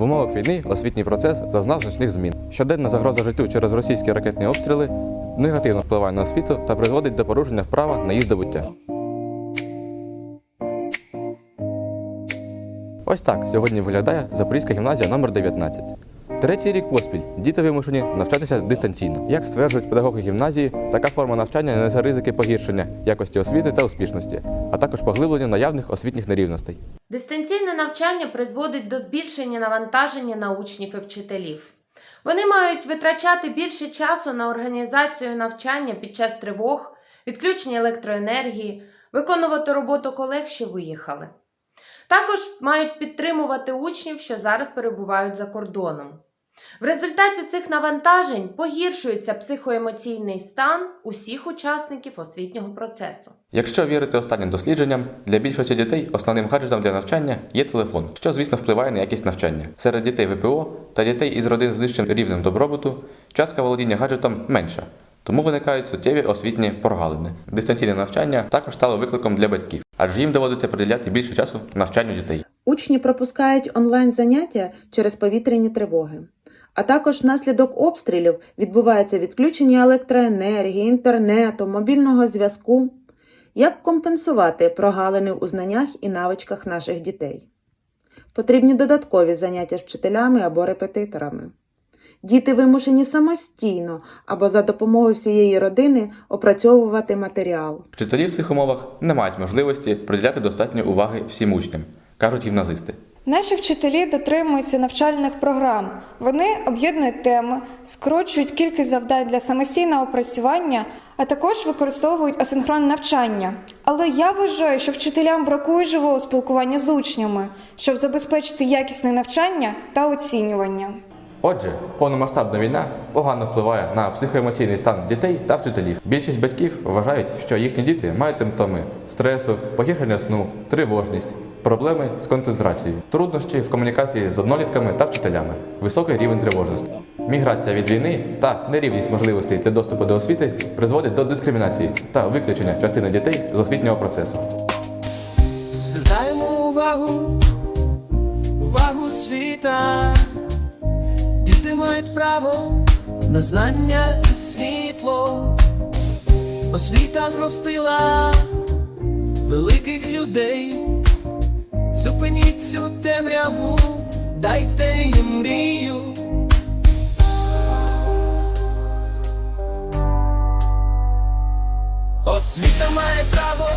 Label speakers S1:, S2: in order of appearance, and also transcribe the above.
S1: В умовах війни освітній процес зазнав значних змін. Щоденна загроза життю через російські ракетні обстріли негативно впливає на освіту та призводить до порушення права на її здобуття. Ось так сьогодні виглядає Запорізька гімназія номер 19. Третій рік поспіль діти вимушені навчатися дистанційно. Як стверджують педагоги гімназії, така форма навчання несе ризики погіршення якості освіти та успішності, а також поглиблення наявних освітніх нерівностей.
S2: Дистанційне навчання призводить до збільшення навантаження на учнів і вчителів. Вони мають витрачати більше часу на організацію навчання під час тривог, відключення електроенергії, виконувати роботу колег, що виїхали. Також мають підтримувати учнів, що зараз перебувають за кордоном. В результаті цих навантажень погіршується психоемоційний стан усіх учасників освітнього процесу.
S1: Якщо вірити останнім дослідженням, для більшості дітей основним гаджетом для навчання є телефон, що, звісно, впливає на якість навчання. Серед дітей ВПО та дітей із родин з нижчим рівнем добробуту частка володіння гаджетом менша, тому виникають суттєві освітні прогалини. Дистанційне навчання також стало викликом для батьків, адже їм доводиться приділяти більше часу навчанню дітей.
S3: Учні пропускають онлайн заняття через повітряні тривоги. А також внаслідок обстрілів відбувається відключення електроенергії, інтернету, мобільного зв'язку. Як компенсувати прогалини у знаннях і навичках наших дітей? Потрібні додаткові заняття з вчителями або репетиторами. Діти вимушені самостійно або за допомогою всієї родини опрацьовувати матеріал.
S1: Вчителі в цих умовах не мають можливості приділяти достатньо уваги всім учням, кажуть гімназисти.
S4: Наші вчителі дотримуються навчальних програм. Вони об'єднують теми, скорочують кількість завдань для самостійного опрацювання, а також використовують асинхронне навчання. Але я вважаю, що вчителям бракує живого спілкування з учнями, щоб забезпечити якісне навчання та оцінювання.
S1: Отже, повномасштабна війна погано впливає на психоемоційний стан дітей та вчителів. Більшість батьків вважають, що їхні діти мають симптоми стресу, погіршення сну, тривожність, проблеми з концентрацією, труднощі в комунікації з однолітками та вчителями, високий рівень тривожності. Міграція від війни та нерівність можливостей для доступу до освіти призводить до дискримінації та виключення частини дітей з освітнього процесу.
S5: Звертаємо увагу, увагу світа. Діти мають право на знання і світло. Освіта зростила великих людей. Зупиніть цю темряву, дайте їм мрію. Освіта має право